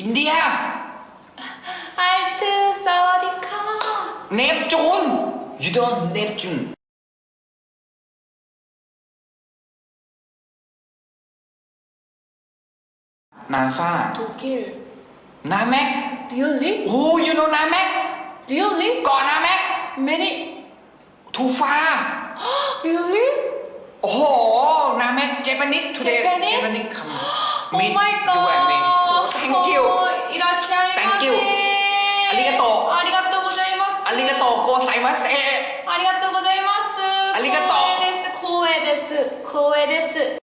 อินเดีย 알트 사와디카 เนปจูน you don't เนปจูนนาซา 독일 นาแม็ก Really? โอ้ you know นาแม็ก Really? เกาะนาแม็ก Many ทูฟา Really? โอ้โห นาแม็กเจแปนิส today Japanese? เจแปนิสคำ Oh my god. Thank you. いらっしゃいませ。Thank you. ありがとう。ありがとうございます。ありがとうございます。ありがとうございます。ありがとう。光栄です光栄です光栄です。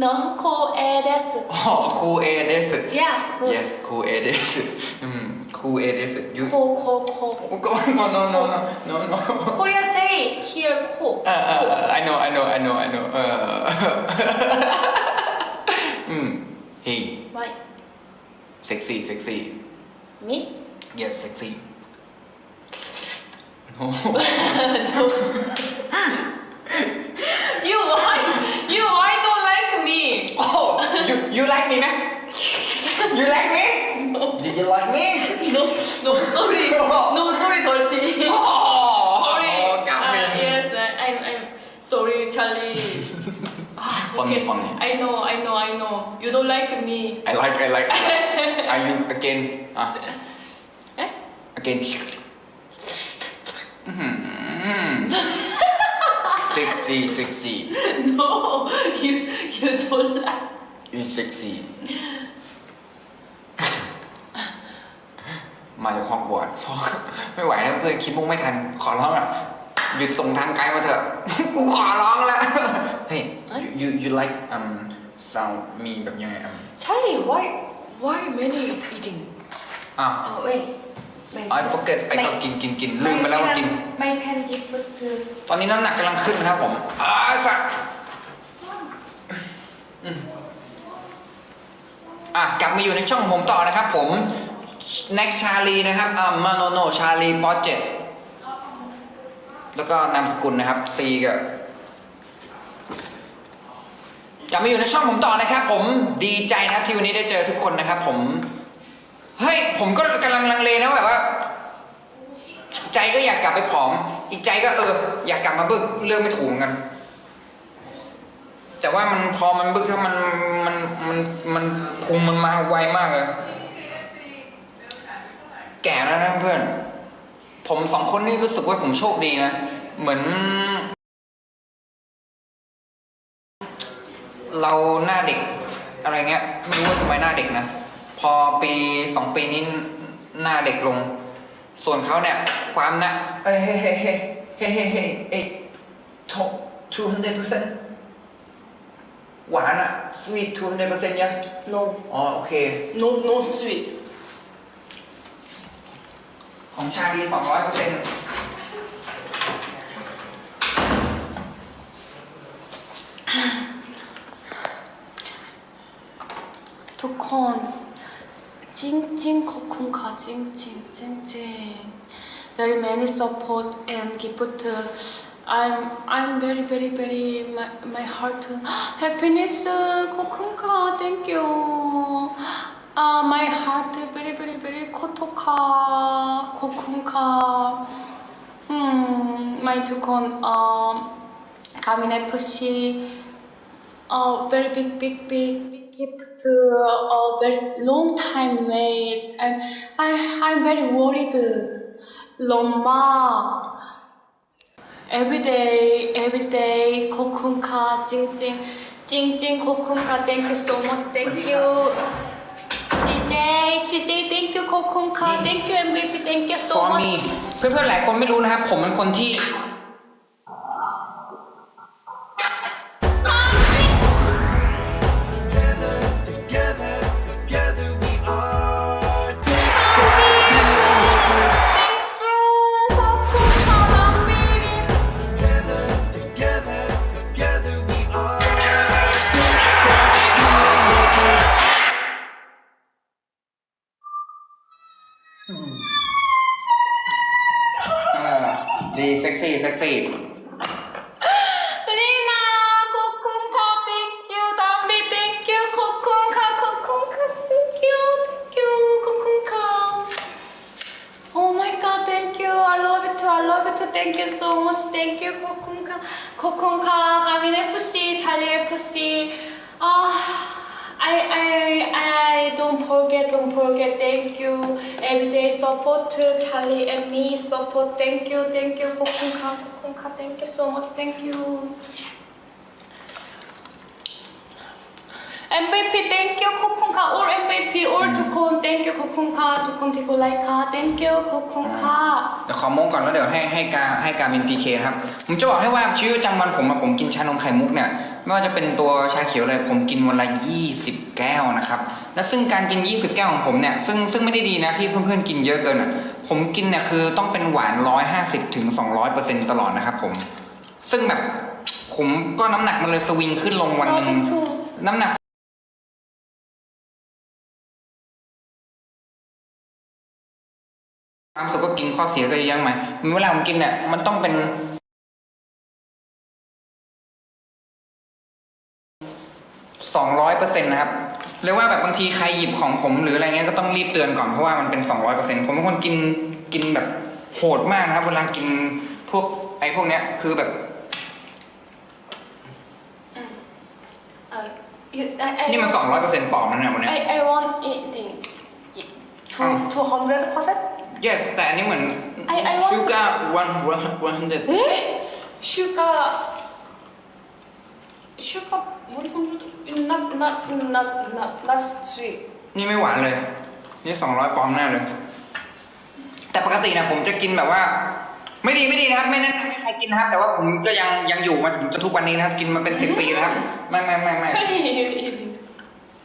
No, 光栄です。あ、光栄です。Yes, good. Yes, 光栄です。うん、光栄です。You... こうこうこう。こう、no, no, no, no, no. Korea say here こう。ああ、I know, I know, I know, I know. うん、Hey. Why? Sexy, sexy. Me? Yes, sexy. No. no. you why? you you like me ไหม you like me did you like me No, no sorry. No sorry, dirty. โอ้โห sorry. กลับ Uh, เอง yes, I- I'm I'm sorry, Charlie. Ah, Funny, okay. funny. I know, I know, I know. You don't like me. I like I like I like are you again อ่ะ Eh? again อื้อหือ sexy sexy No, you you don't like. you sexy มาจากฮอกวอตส์ไม่ไหวแล้วเพื่อนคิดมุกไม่ทัน ขอร้องอะหยุดส่งทางไกลมาเถอะ กูขอร้องแล้วเฮ้ย you you you like um sound มีแบบยังไงอะ Charlie, why why many eating? อะ Oh wait. My, I forget ไอ้ก็กินกินกินลืมไปแล้วว่ากิน My pen gift was good. ตอนนี้น้ำหนักกำลังขึ้นนะครับผมอาสัก อะกลับมาอยู่ในช่องผมต่อนะครับผมแน็กชาลีนะครับอ่ามาโนโนชาลีปอเจ็ดแล้วก็นามสกุลนะครับซีกับกลับมาอยู่ในช่องผมต่อนะครับ ผมดีใจนะครับที่วันนี้ได้เจอทุกคนนะครับ ผมเฮ้ยผมก็กำลังลังเลนะแบบว่า ใจก็อยากกลับไปผอม อีกใจก็เออ อยากกลับมาบึกเรื่องไม่ถูกเหมือนกัน แต่ว่ามันพอมันบึกถ้ามันมันมันมันพุงมันมาไวมากเลยแก่แล้วนะเพื่อน ผมสองคนนี่รู้สึกว่าผมโชคดีนะ เหมือน เราหน้าเด็ก อะไรเงี้ยไม่รู้ว่าทำไมหน้าเด็กนะ พอปีสองปีนี้หน้าเด็กลง ส่วนเขาเนี่ย ความนะเอ้เฮ้เฮ้เฮ้เฮ้เฮ้เฮ้ยเอ้ยทก two hundred percent หวานอะ sweet two hundred percent ยัง No, อ๋อ โอเค no, no sweet. ของชาดีสองร้อยเปอร์เซ็นต์ทุกคนจริงจริงขอบคุณค่ะจริงจริงจริงจริง very many support and gift I'm I'm very very very my my heart happiness ขอบคุณค่ะ thank you uh, my heart very very very ขอโทษค่ะขอบคุณค่ะ hmm my ทุกคน um กามิน FC uh, very big, big, big, big gift. Uh, a very long time wait. I, I, I'm very worried. Loma. Every day, every day. Kokunka, jing jing, jing jing. Kokunka, thank you so much. Thank you. CJ, CJ, thank you. Kokunka, thank you MVP, thank you so for much. me เพื่อนๆหลายคนไม่รู้นะครับ ผมเป็นคนที่ เซ็กซี่เซ็กซี่ 리나 코쿤카 땡큐 담비 땡큐 코쿤카 코쿤카 땡큐 땡큐 코쿤카 Oh my god thank you I love it too I love it too thank you so much thank you 코쿤카 코쿤카 가민 FC 찰리 FC 아 I I I don't forget don't forget thank you everyday support Charlie and me support thank you thank you ขอบคุณครับขอบคุณครั thank you so much thank you MVP thank you ขอบคุณค่ะ all MVP all ทุกคน thank you ขอบคุณค่ะทุกคนที่กดไลค์ค่ะ thank you ขอบคุณค่ะ เดี๋ยวขอมงก่อนแล้วเดี๋ยวให้ให้การให้การเป็นพีเคครับ ผมจะบอกให้ว่าชีวิตประจำวันผมอะผมกินชานมไข่มุกเนี่ย ไม่ว่าจะเป็นตัวชาเขียวเลยผมกินวันละ 20 แก้วนะครับ และซึ่งการกิน 20 แก้วของผมเนี่ยซึ่งซึ่งไม่ได้ดีนะที่เพื่อนๆกินเยอะเกินอะผมกินเนี่ยคือต้องเป็นหวาน 150ถึง200%ตลอดนะครับผม ซึ่งแบบผมก็น้ำหนักมันเลยสวิงขึ้นลงวันหนึ่ง Love you too น้ำหนักความสุขก็กินข้อเสียก็เยอะไหมเวลาผมกินเนี่ยมันต้องเป็นสองร้อยเปอร์เซ็นต์นะครับ เรียกว่าแบบบางทีใครหยิบของผมหรืออะไรเงี้ยก็ต้องรีบเตือนก่อนเพราะว่ามันเป็นสองร้อยเปอร์เซ็นต์ผมเป็นคนกินกินแบบโหดมากนะครับ เวลากินพวกไอ้พวกเนี้ยคือแบบ Uh, you, I, I, นี่มันสองร้อยเปอร์เซ็นต์ปลอมนะเนี่ยวันเนี้ย I, I want eating two Oh. two hundred percent yes แต่อันนี้เหมือน I- I want to- sugar one one hundred sugar sugar one hundred not not not not not sweet นี่ไม่หวานเลย นี่สองร้อยปอนด์แน่เลย แต่ปกตินะผมจะกินแบบว่า ไม่ดีไม่ดีนะครับ ไม่แนะนำให้ใครกินนะครับ แต่ว่าผมก็ยังยังอยู่มาถึงจนทุกวันนี้นะครับ กินมาเป็นสิบปีนะครับ ไม่ไม่ไม่ไม่ you eating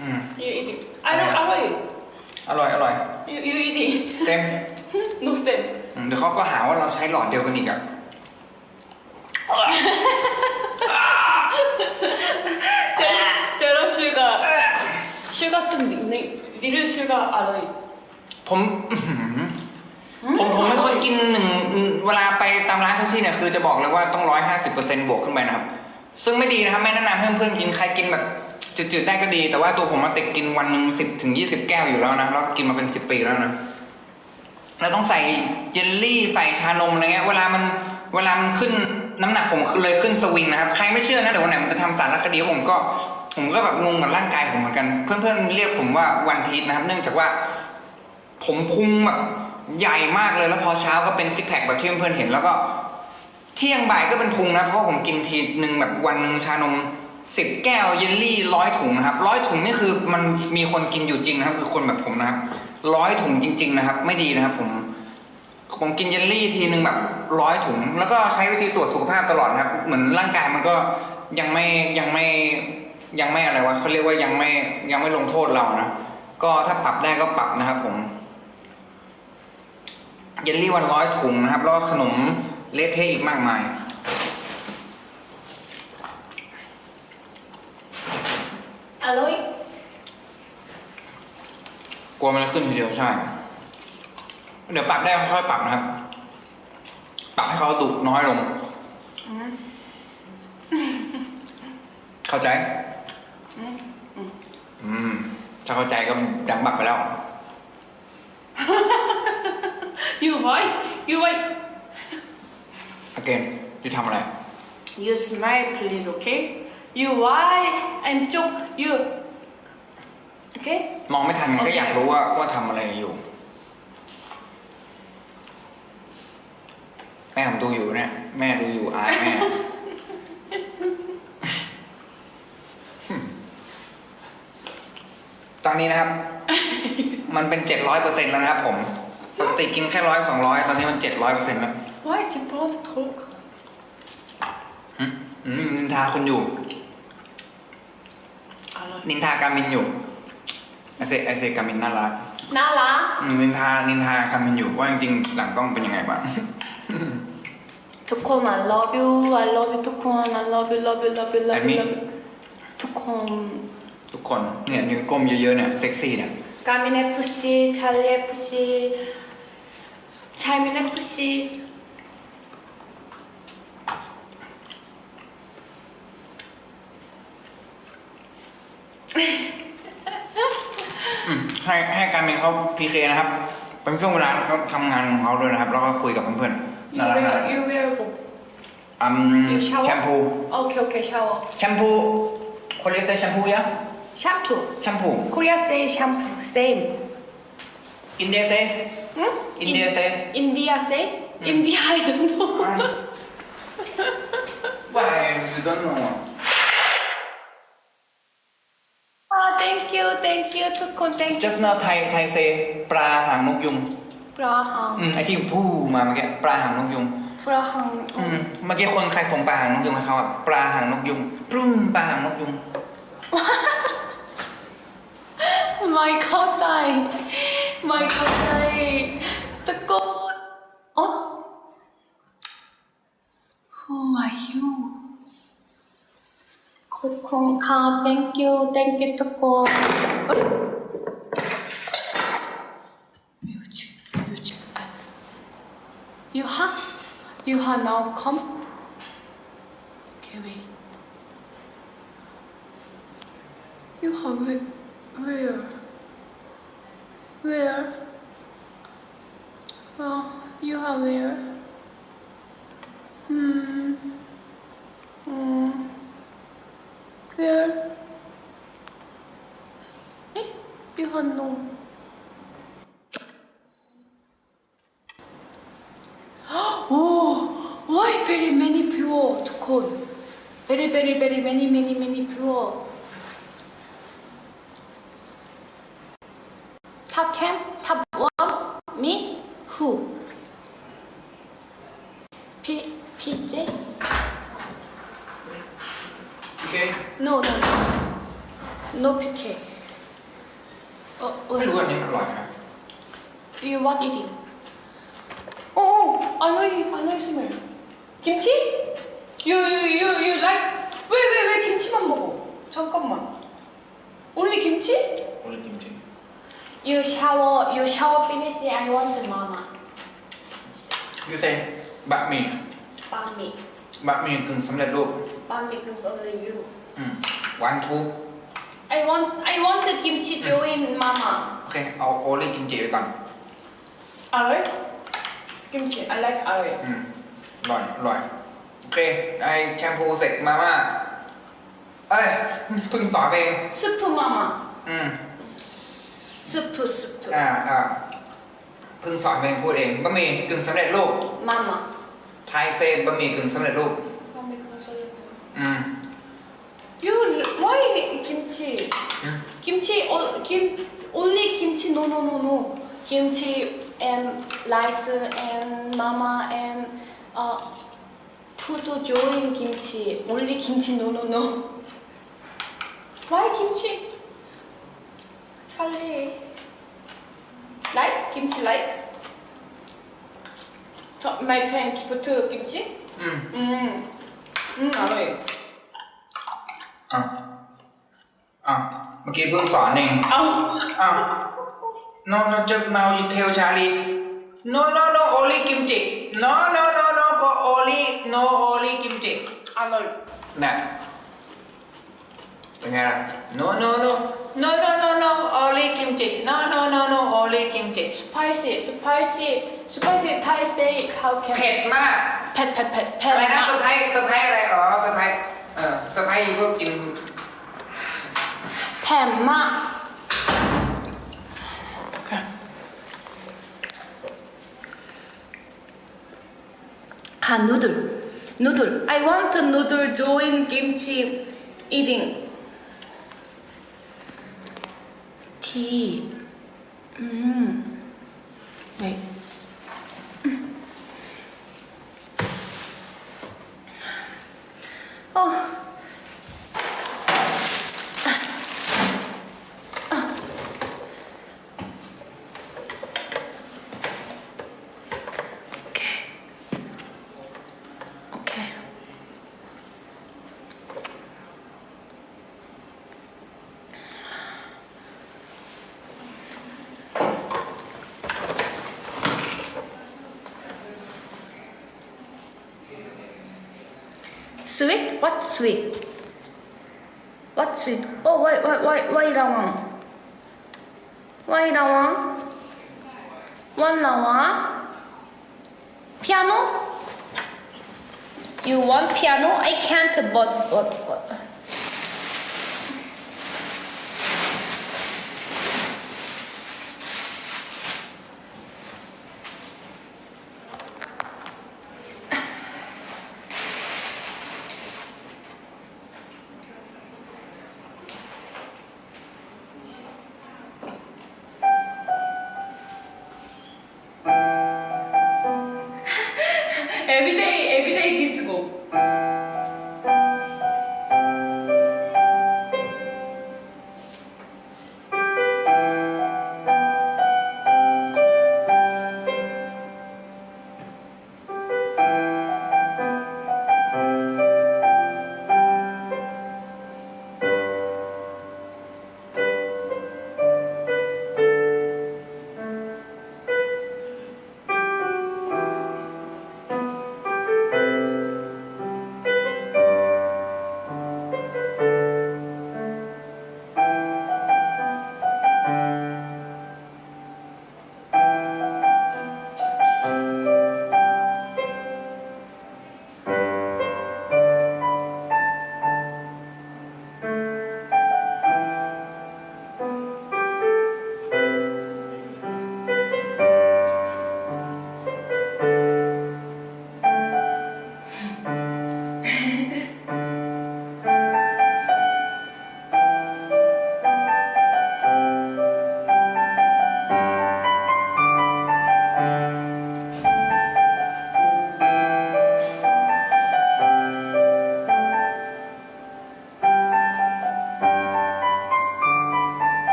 อืม you eating I don't I want you อร่อยอร่อย you you eating เต็ม no stem อืมเดี๋ยวเขาก็หาว่าเราใช้หลอดเดียวกันอีกอะ 슈가 좀 리- 리를 슈가 알로이 ผมอื้อหือผมผมเป็นคนกินหนึ่งเวลาไปตามร้านทุกที่เนี่ยคือจะบอกเลยว่าต้องร้อยห้าสิบเปอร์เซ็นต์บวกขึ้นไปนะครับ ซึ่งไม่ดีนะครับไม่แนะนำให้เพื่อนๆกินใครกินแบบจืดๆได้ก็ดี แต่ว่าตัวผมมาติดกินวันหนึ่งสิบถึงยี่สิบแก้วอยู่แล้วนะแล้วกินมาเป็นสิบปีแล้วนะเราต้องใส่เยลลี่ใส่ชานมอะไรเงี้ยเวลามันเวลามันขึ้นน้ำหนักผมเลยขึ้นสวิงนะครับใครไม่เชื่อนะเดี๋ยววันไหนผมจะทำสารคดีผมก็ ผมก็แบบงงกับร่างกายผมเหมือนกัน เพื่อนๆเรียกผมว่าวันพีชนะครับ เนื่องจากว่า ผมพุงแบบใหญ่มากเลยแล้วพอเช้าก็เป็นซิกแพคแบบที่เพื่อนๆเห็น แล้วก็ เที่ยงบ่ายก็เป็นพุงนะเพราะผมกินทีหนึ่งแบบวันหนึ่งชานมสิบแก้วเยลลี่ร้อยถุงนะครับร้อยถุงนี่คือมันมีคนกินอยู่จริงนะครับ คือคนแบบผมนะครับร้อยถุงจริง ๆ นะครับ ไม่ดีนะครับ ผมผมกินเยลลี่ทีหนึ่งแบบร้อยถุง แล้วก็ใช้วิธีตรวจสุขภาพตลอดนะครับ เหมือนร่างกายมันก็ยังไม่ยังไม่ ยังไม่อะไรวะเขาเรียกว่ายังไม่ยังไม่ลงโทษเรานะก็ถ้าปรับได้ก็ปรับนะครับผมเยลลี่วันร้อยถุงนะครับแล้วขนมเละเทอีกมากมาย อร่อย กลัวมันจขึ้นทีเดียวใช่ เดี๋ยวปรับได้ค่อยปรับนะครับ ปรับให้เขาดุน้อยลง เข้าใจ อืม ถ้าเข้าใจก็ดังบักไปแล้ว you why you why again ที่ทำอะไร you smile please okay you why I'm joke you okay มองไม่ทันก็อยากรู้ว่าว่าทำอะไรอยู่ แม่ผมดูอยู่เนี่ย แม่ดูอยู่อายแม่ ตอนนี้นะครับ มันเป็นเจ็ดร้อยเปอร์เซ็นต์แล้วนะครับผมปกติกินแค่ร้อยสองร้อยตอนนี้มันเจ็ดร้อยเปอร์เซ็นต์แล้ว Why do you brought coke อืมอืนินทาคุณอยู่นินทากามินอยู่ไอเซไอเซกามินน่ารักน่ารักนินทานินทากามินอยู่ว่าจริงๆหลังกล้องเป็นยังไงบ้าง ทุกคน I love you I love you ทุกคน I love you love you love you love you love you ทุกคน เนี่ยนิ้วก้มเยอะๆเนี่ยเซ็กซี่เนี่ย 까민 FC 찰리 FC 잘민 FC อืมให้ให้การเป็นเขาพีเคนะครับ เป็นช่วงเวลาเขาทำงานของเขาด้วยนะครับ แล้วก็คุยกับเพื่อนๆ You น่ารักน่ารัก wear, you wear 뭐? อืม You shower? แชมพู 오케이 오케이 샤워 แชมพูคนเรียกแชมพูยัง 샴푸 แชมพู Korea say shampoo same อินเดียเซ 응? อินเดียเซ India say? India I don't know Why you don't know Ah thank you thank you ทุกคน thank you just now ไทยไทยเซปลาหางนกยุง 브라항 อืมไอที่พูมาเมื่อกี้ปลาหางนกยุง 브라항 อืมเมื่อกี้คนใครส่งปลาหางนกยุงให้เขาอะปลาหางนกยุงปรุ้งปลาหางนกยุง ไม่เข้าใจไม่เข้าใจตะโกนโอ้ Who are you ขอบคุณค่ะ thank you thank you ตะโกนมิวจิมิวจิอันยูฮะยูฮะ now come okay wait ยูฮะ wait where? Where? Oh, you are where? Hmm. Hmm. Where? Eh? You have no. Oh, why very many viewer to call? Very, very, very many, many, many viewer. You shower, you shower finish. I want the mama. ๆยูเซบะหมี่ Bami, บะหมี่กึ่งสำเร็จรูป bami comes only you. อืมวันทู I want, I want the kimchi join mama. โอเค เอาโอเล่กิมจิไปก่อน Alright? Kimchi, I like alright. อืมอร่อยอร่อย โอเค ไอแชมพูเสร็จมาม่าเอ้ยเพิ่งสอนเอง 스프 mama. อืม 스프, 스프. อ่าอ่าเพิ่งสอนเองพูดเองบะหมี่กึ่งสำเร็จรูป Mama. ไทยเซบะหมี่กึ่งสำเร็จรูป Bami comes only you. อืม You, why kimchi? Hmm? Kimchi, oh, kim, only kimchi, no, no, no, no. Kimchi and rice and mama and uh, food join kimchi. Only kimchi, no, no, no. Why kimchi? Charlie. Like kimchi, like? So, my friend put kimchi? อืม 음, 음, 알아요. อ่ะอ่ะเมื่อกี้เพิ่งสอนเอง 아우. อ้าว no no just now you tell Charlie no no no only kimchi no no no no go only no only kimchi 알아요. น่ะเป็นไงล่ะ no no no No, no, no, no, only kimchi. No, no, no, no, only kimchi. Spicy, spicy, spicy Thai steak. How เผ็ด can มาก pet pet pet อะไร pet นะสะพายสะพายอะไรอ๋อสะพายเออสะพายยูก็กิน pet ma. Okay. Ah, noodle, noodle. I want a noodle join kimchi eating. Tea. 음. Wait. What sweet? What sweet? Oh, why, why, why, why rawan? Why rawan? One rawan? Piano? You want piano? I can't, but, but, but.